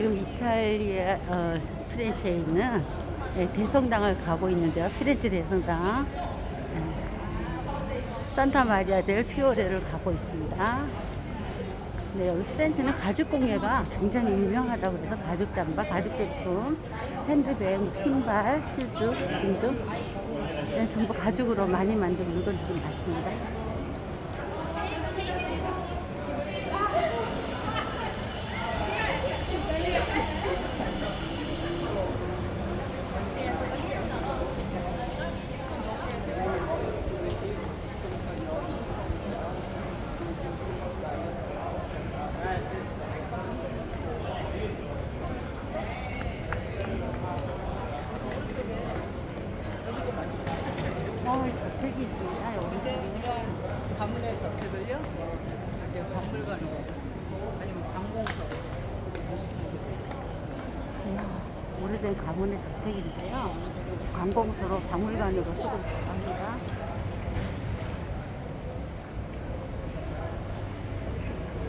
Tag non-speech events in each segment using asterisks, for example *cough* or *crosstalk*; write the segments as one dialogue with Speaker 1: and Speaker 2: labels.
Speaker 1: 지금 이탈리아 어, 프렌치에 있는 예, 대성당을 가고 있는데요. 피렌체 대성당. 예. 산타 마리아 델 피오레를 가고 있습니다. 네, 여기 피렌체는 가죽 공예가 굉장히 유명하다고 해서 가죽 잠바, 가죽 제품, 핸드백, 신발, 슈즈 등등 네, 전부 가죽으로 많이 만든 물건들이 많습니다. 어, 저택이 있습니다. 여기.
Speaker 2: 이런 저택을요, 이제 박물관으로 아니면 관공서
Speaker 1: 오래된 가문의 저택인데요. 관공서로 박물관으로 쓰고 합니다.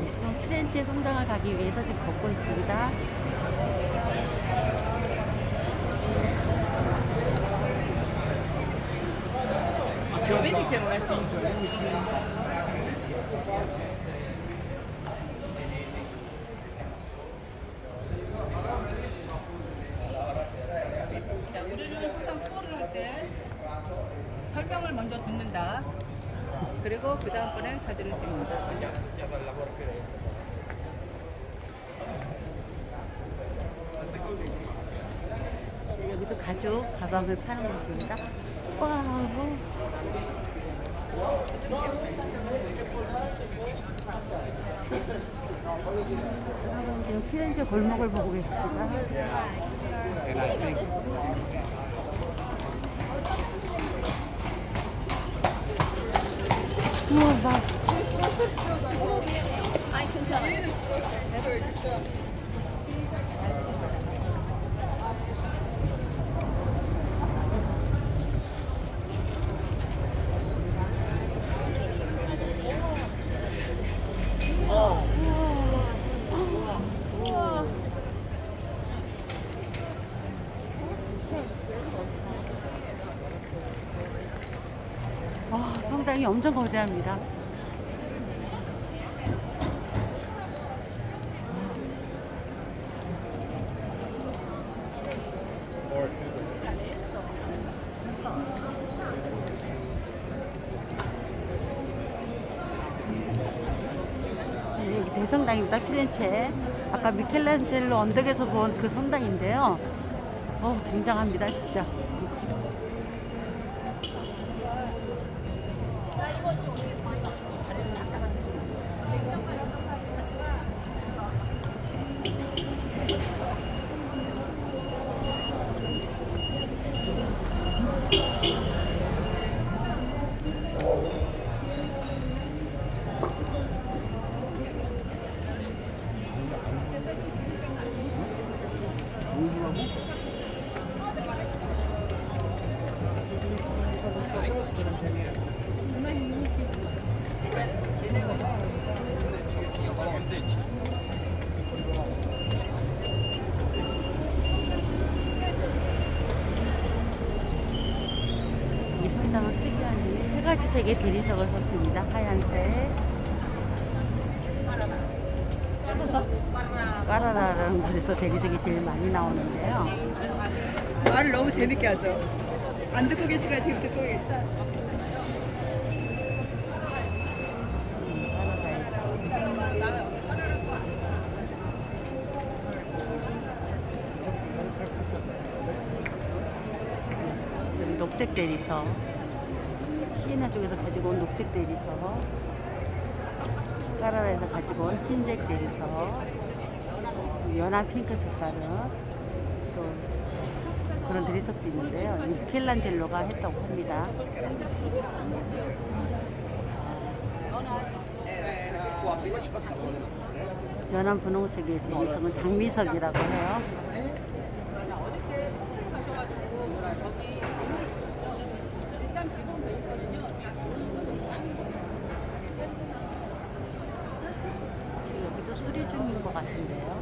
Speaker 1: 네, 지금 피렌체 성당을 가기 위해서 지금 걷고 있습니다.
Speaker 2: Domenica non è finito. 자, 우리는 항상 투어를 할 때 설명을 먼저 듣는다. 그리고 그 다음번에 카드를 찍는다.
Speaker 1: 여기도 가죽 가방을 파는 곳입니다. 와우. 지금 피렌체 골목을 보고 계십니다. 우와, 막 와, 성당이 엄청 거대합니다. 네, 대성당입니다. 피렌체. 아까 미켈란젤로 언덕에서 본 그 성당인데요. 어, 굉장합니다, 진짜. Thank you. 점이 세 가지 색의 대리석을 썼습니다. 하얀색. 까라라라는 곳에서 대리석이 제일 많이 나오는데요.
Speaker 2: 말을 너무 재밌게 하죠. 안 듣고 계시거나 지금 듣고 있다.
Speaker 1: 여기 녹색 대리석. 시에나 쪽에서 가지고 온 녹색 대리석. 까라라에서 가지고 온 흰색 대리석. 연한 핑크 색깔은 또 그런 대리석도 있는데요. 이 미켈란젤로가 했다고 합니다. 연한 분홍색의 대리석은 장미석이라고 해요. 시중인 것 같은데요.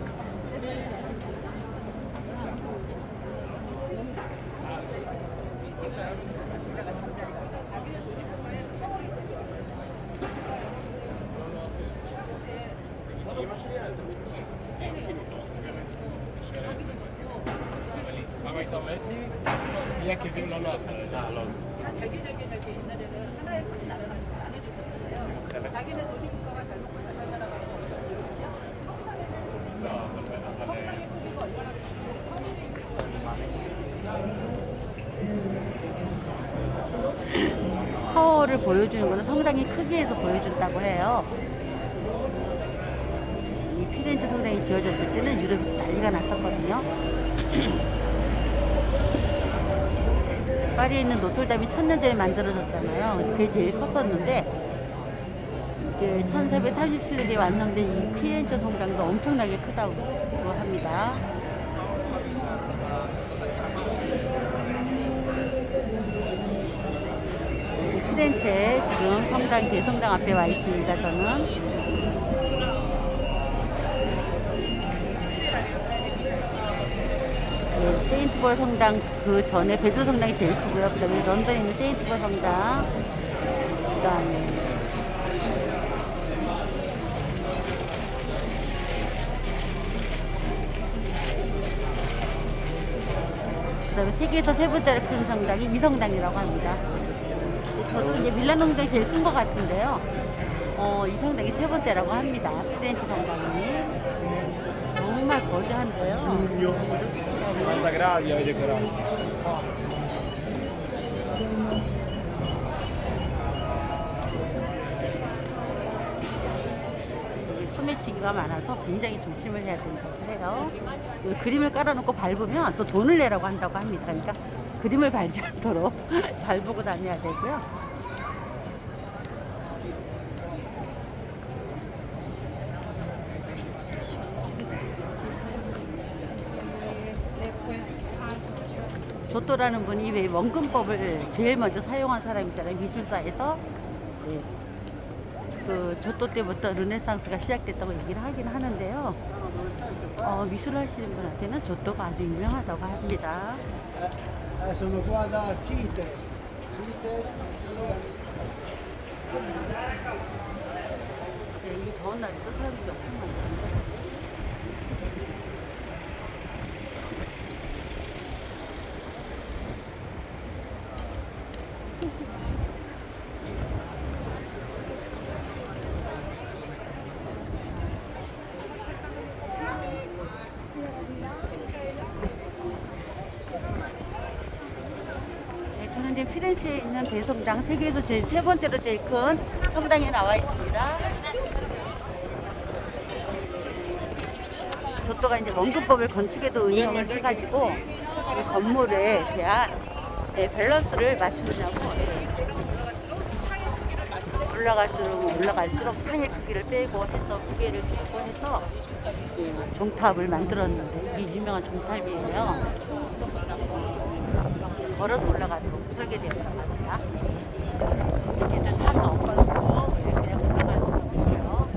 Speaker 2: 자기 자기 자기 옛날에는 하나의 큰 나라가 안 해줬었는데요. 자기네 도시 국가가 잘 먹고
Speaker 1: 파워를 보여주는 거는 성당의 크기에서 보여준다고 해요. 이 피렌체 성당이 지어졌을 때는 유럽에서 난리가 났었거든요. *clears throat* 파리에 있는 노틀담이 천년전에 만들어졌잖아요. 그게 제일 컸었는데 이게 1437년에 완성된 이 피렌체 성당도 엄청나게 크다고 합니다. 피렌체 지금 성당 대성당 앞에 와 있습니다. 저는 네, 세인트볼 성당 그 전에 베드로 성당이 제일 크고요. 그 다음에 런던에 있는 세인트볼 성당, 그 다음에 그다음에 세계에서 세 번째로 큰 성당이 이 성당이라고 합니다. 저도 이제 밀라노 성당이 제일 큰 것 같은데요. 어, 이 성당이 세 번째라고 합니다. 피렌체 성당이. 정말 거대한데요. 소매치기가 많아서 굉장히 조심을 해야 된다고 해요. 그 그림을 깔아놓고 밟으면 또 돈을 내라고 한다고 합니다. 그러니까 그림을 밟지 않도록 *laughs* 잘 보고 다녀야 되고요. 조또라는 분이 왜 원근법을 제일 먼저 사용한 사람이잖아요. 미술사에서. 네. 그 조또 때부터 르네상스가 시작됐다고 얘기를 하긴 하는데요. 어, 미술 하시는 분한테는 조또가 아주 유명하다고 합니다. 이 더운 날에도 사람들이 엄청 많습니다. 네, 피렌체에 있는 대성당 세계에서 제일 세 번째로 제일 큰 성당에 나와 있습니다. 조또가 이제 원근법을 건축에도 응용을 해가지고 이 건물에 대한 네, 밸런스를 맞추느냐고 네. 올라갈수록 올라갈수록 창의 크기를 빼고 해서 무게를 빼고 해서 이 종탑을 만들었는데 이게 유명한 종탑이에요. 걸어서 올라가도록 설계되었다고 합니다. 티켓을 사서 그냥 올라갈 수가 없고요.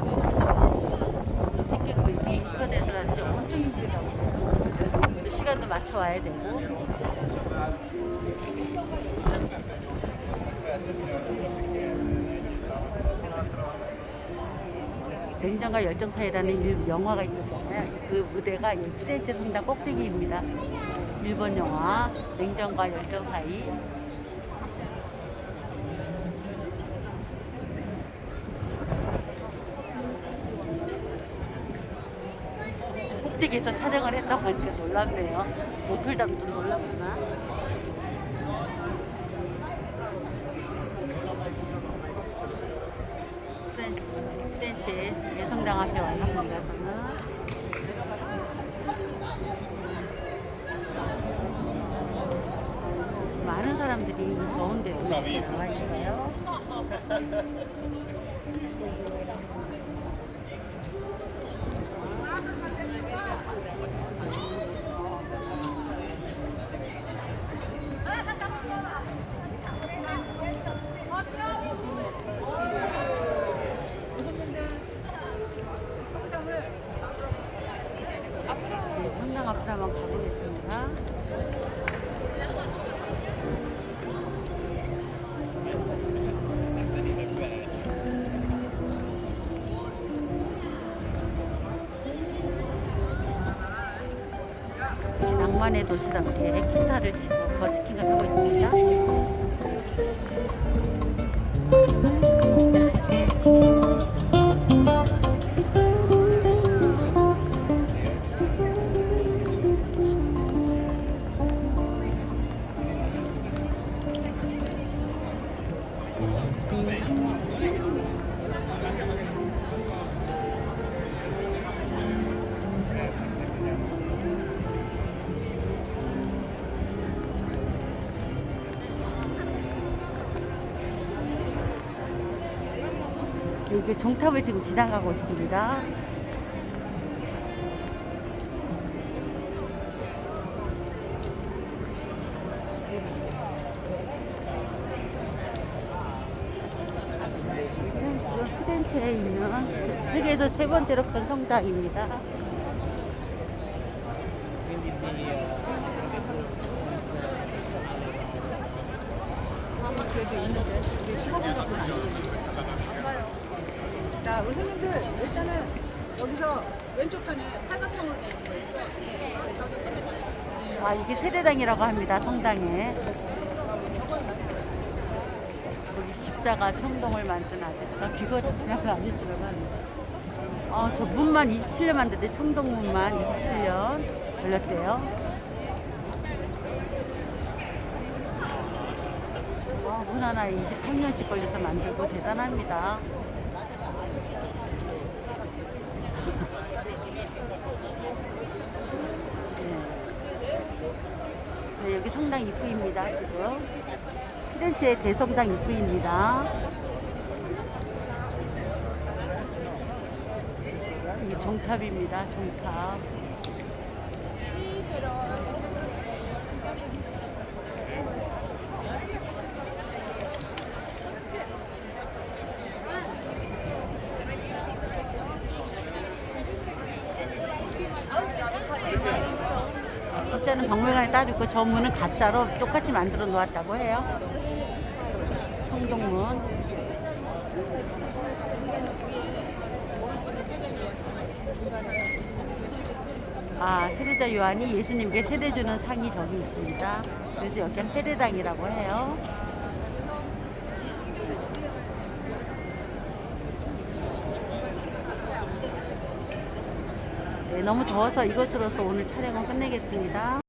Speaker 1: 티켓 구입이 인터넷으로라든지 엄청 힘들다고. 시간도 맞춰 와야 되고. 냉정과 열정 사이라는 일- 영화가 있었잖아요. 그 무대가 이 피렌체 성당 꼭대기입니다. 일본 영화 냉정과 열정 사이. 꼭대기에서 촬영을 했다고 하니까 놀랍네요. 노틀담도 놀랍구나. 프렌- 프렌체 예성당 앞에 왔습니다. 저는. 많은 사람들이 더운 *laughs* 낭만의 도시답게 기타를 치고 버스킹을 하고 있습니다. 이게 종탑을 지금 지나가고 있습니다. 피렌체에 있는 세계에서 세 번째로 큰 성당입니다.
Speaker 2: 자, 우리 손님들 일단은 여기서 왼쪽 편에 팔각형으로 되어 있는 거예요. 네, 저기 손님들.
Speaker 1: 아, 이게 세례당이라고 합니다, 성당에. 여기 십자가 청동을 만든 아저씨가 아저씨를 만든. 아, 저 문만 27년 만드는데 청동문만 27년 걸렸대요. 아, 문 하나에 23년씩 걸려서 만들고 대단합니다. 네, 여기 성당 입구입니다, 지금. 피렌체의 대성당 입구입니다. 이게 종탑입니다, 종탑. 박물관에 따로 있고 저 문은 가짜로 똑같이 만들어 놓았다고 해요. 청동문. 아, 세례자 요한이 예수님께 세례 주는 상이 저기 있습니다. 그래서 여기가 세례당이라고 해요. 네, 너무 더워서 이것으로서 오늘 촬영은 끝내겠습니다.